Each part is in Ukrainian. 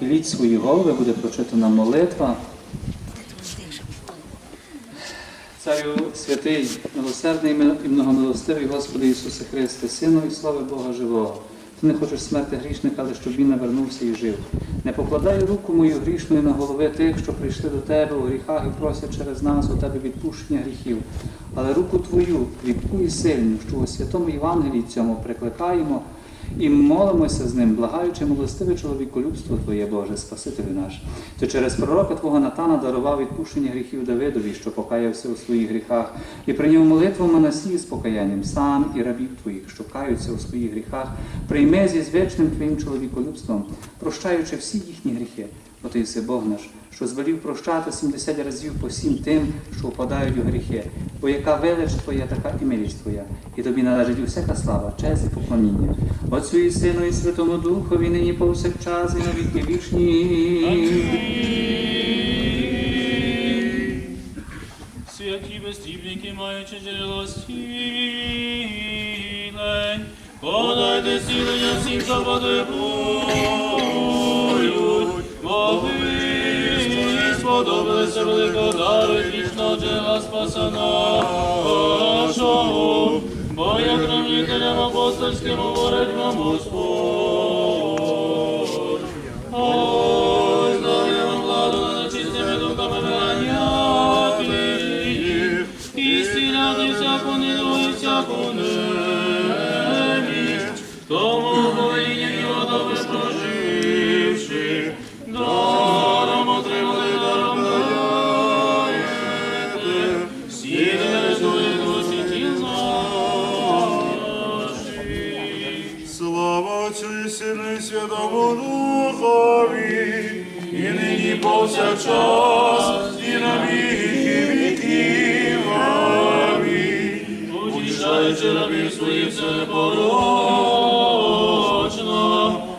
Нахиліть свої голови, буде прочитана молитва. Царю святий, милосердний і многомилостивий Господи Ісусе Христе, Сину і слави Бога живого. Ти не хочеш смерти грішника, але щоб він навернувся і жив. Не покладай руку мою грішною на голови тих, що прийшли до тебе у гріхах і просять через нас у тебе відпущення гріхів. Але руку твою, кріпку і сильну, що у святому Євангелії цьому прикликаємо і молимося з ним, благаючи милостиве чоловіколюбство Твоє, Боже, Спасителю наш. Ти через пророка Твого Натана дарував відпущення гріхів Давидові, що покаявся у своїх гріхах, і прийняв молитву Манасії з покаянням, сам і рабів Твоїх, що каються у своїх гріхах, прийми зі звичним Твоїм чоловіколюбством, прощаючи всі їхні гріхи. Бо ти єси Бог наш, що звелів прощати 70 разів по всім тим, що впадають у гріхи. Бо яка велич Твоя, така і милість Твоя, і тобі належить усяка слава, честь і поклоніння. Отцю і Сину, і Святому Духові, нині повсякчас, і на віки вічні. Святі безстрібники, маючи джерело сілень, подайте сілення всім, що потребують, бо ви сподобалися і вічного джерела спаса нашого, бо як хранителям апостольським говорить вам Господь. Ой, здоров'я вам владу над нечистими духами виганяти, і стіляти всяку і всяку немість, повсякчас, і на віки віків. Утішаючи рабів своїх все непорочно,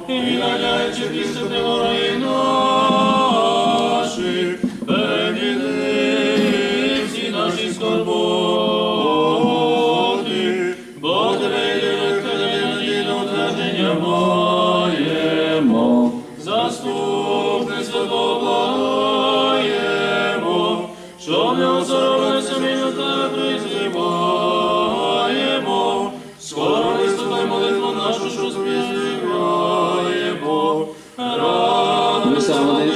і відганяючи після ворогів наших, перейди всі наші скорботи, бо тебе йдуть надійне утвердження маємо,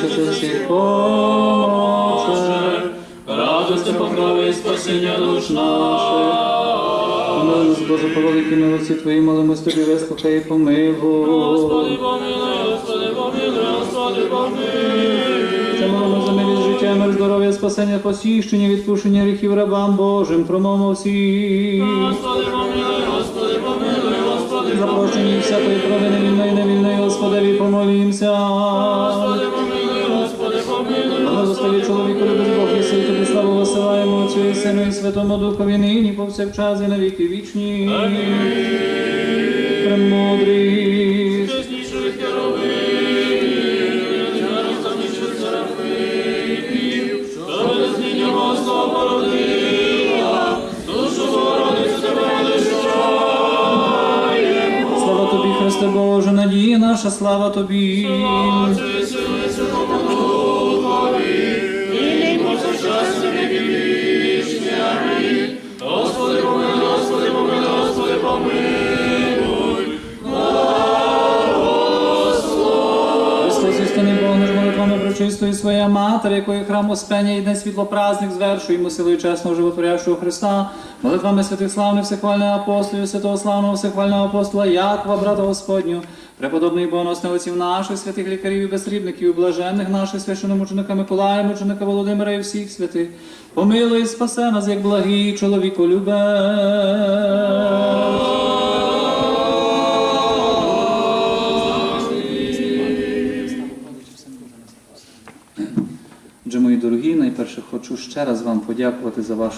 Ти всіх поможе. радости покрови і спасіння душ наших. Молимось, Боже, по великій милості Твоїй, молимось Тобі, вислухай і помилуй. Господи, помилуй, Господи, помилуй, Господи, помилуй. Це молимо за милість життя, мир, здоров'я, спасення, посіщення, відпущення гріхів рабам Божим, промовмо всі. Господи, помилуй, Господи, помилуй, Господи, Запрошені всякої провини вільної, невільної, Господеві, помолімся. Господи, помилуй, Отцю і Сину і Святому Духові, нині повсякчас і на віки вічні. Премудрість. Слава тобі, Христе Боже, надія наша, слава тобі. Прочистої своя матер, якої храм Успення і дне світло праздник звершуємо силою чесного животворящого Христа, молитвами святих славних всехвальних апостолів, святого славного всехвального апостола Якова, брата Господню, преподобних боносних отців наших, святих лікарів і безсрібників, блаженних наших священномученика Миколая, мученика Володимира і всіх святих, помилуй спасе нас, як благий чоловіку Отже, дорогі, хочу ще раз вам подякувати за вашу.